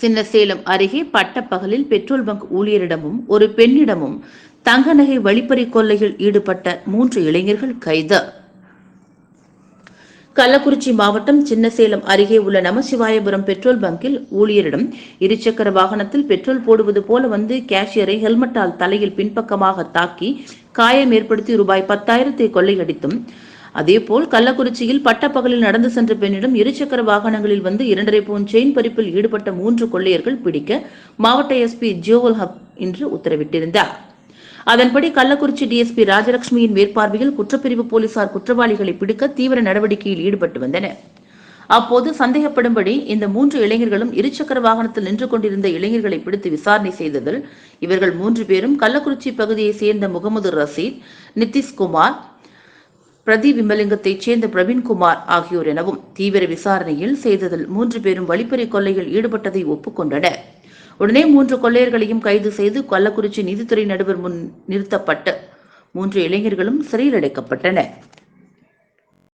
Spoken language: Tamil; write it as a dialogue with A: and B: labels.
A: சின்னசேலம் அருகே பட்டப்பகலில் பெட்ரோல் பங்க் ஊழியரிடமும் ஒரு பெண்ணிடமும் தங்க நகை வழிப்பறி கொள்ளையில் ஈடுபட்ட மூன்று இளைஞர்கள் கைது. கள்ளக்குறிச்சி மாவட்டம் சின்னசேலம் அருகே உள்ள நமசிவாயபுரம் பெட்ரோல் பங்கில் ஊழியரிடம் இருசக்கர வாகனத்தில் பெட்ரோல் போடுவது போல வந்து கேஷியரை ஹெல்மெட்டால் தலையில் பின்பக்கமாக தாக்கி காயம் ஏற்படுத்தி ரூபாய் பத்தாயிரத்தை கொள்ளையடித்தும் அதேபோல் கள்ளக்குறிச்சியில் பட்டப்பகலில் நடந்து சென்ற பெண்ணிடம் இருசக்கர வாகனங்களில் வந்து இரண்டரை பவுன் செயின் பறிப்பில் ஈடுபட்ட மூன்று கொள்ளையர்கள் பிடிக்க மாவட்ட எஸ்பி ஜோவல் ஹப் இன்று உத்தரவிட்டிருந்தார். அதன்படி கள்ளக்குறிச்சி டிஎஸ்பி ராஜலட்சுமியின் மேற்பார்வையில் குற்றப்பிரிவு போலீசார் குற்றவாளிகளை பிடிக்க தீவிர நடவடிக்கையில் ஈடுபட்டு வந்தனர். அப்போது சந்தேகப்படும்படி இந்த மூன்று இளைஞர்களும் இருசக்கர வாகனத்தில் நின்று கொண்டிருந்த இளைஞர்களை பிடித்து விசாரணை செய்ததில் இவர்கள் மூன்று பேரும் கள்ளக்குறிச்சி பகுதியைச் சேர்ந்த முகமது ரசீத் நிதிஷ்குமார் பிரதி விமலிங்கத்தைச் சேர்ந்த பிரவீன்குமார் ஆகியோர் எனவும் தீவிர விசாரணையில் செய்ததில் மூன்று பேரும் வழிப்பறி கொள்ளையில் ஈடுபட்டதை ஒப்புக்கொண்டனர் உடனே மூன்று கொள்ளையர்களையும் கைது செய்து கள்ளக்குறிச்சி நீதித்துறை நடுவர் முன் நிறுத்தப்பட்டு மூன்று இளைஞர்களும் சிறையில் அடைக்கப்பட்டனர்.